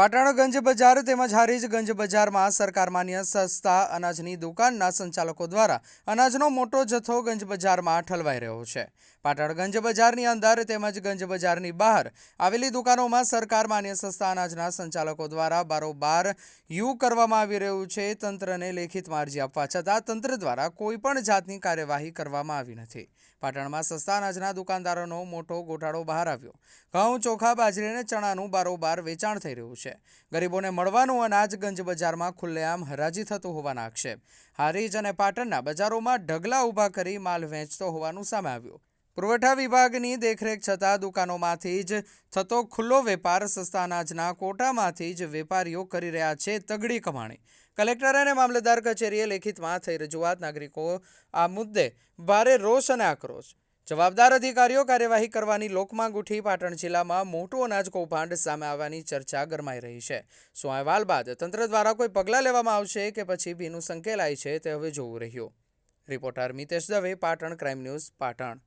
પાટણ ગંજ બજાર તેમજ હારીજ ગંજ બજારમાં સરકાર માન્ય સસ્તા અનાજની દુકાનના સંચાલકો દ્વારા અનાજનો મોટો જથ્થો ગંજ બજારમાં ઠલવાઈ રહ્યો છે. પાટણ ગંજ બજારની અંદર તેમજ ગંજ બજારની બહાર આવેલી દુકાનોમાં સરકાર માન્ય સસ્તા અનાજના સંચાલકો દ્વારા બારોબાર યુ કરવામાં આવી રહ્યું છે. તંત્રને લેખિતમાં અરજી આપવા છતાં તંત્ર દ્વારા કોઈપણ જાતની કાર્યવાહી કરવામાં આવી નથી. પાટણમાં સસ્તા અનાજના દુકાનદારોનો મોટો ગોટાળો બહાર આવ્યો. ઘઉં, ચોખા બાજરી અને ચણાનું બારોબાર વેચાણ થઈ રહ્યું છે. ગરીબોને મળવાનું અનાજ બજારમાં ખુલ્લેઆમ હરાજી થતું હોવાના આક્ષેપ. હારીજ અને પાટણના બજારોમાં ઢગલા ઊભા કરી માલ વેચતો હોવાનું સામે આવ્યું. પુરવઠા વિભાગની દેખરેખ છતાં દુકાનોમાંથી જ થતો ખુલ્લો વેપાર સસ્તા અનાજના કોટામાંથી જ વેપારીઓ કરી રહ્યા છે તગડી કમાણી. કલેક્ટર અને મામલતદાર કચેરીએ લેખિતમાં થઈ રજૂઆત, નાગરિકો, આ મુદ્દે ભારે રોષ અને આક્રોશ. જવાબદાર અધિકારીઓ કાર્યવાહી કરવાની લોકમાં ગુઠી પાટણ જિલ્લામાં મોટું અનાજ કૌભાંડ સામે આવવાની ચર્ચા ગરમાઈ રહી છે. શું અહેવાલ બાદ તંત્ર દ્વારા કોઈ પગલાં લેવામાં આવશે કે પછી ભીનું સંકેલાય છે તે હવે જોવું રહ્યું. Reporter Mitesh Dave, Patan crime news, Patan.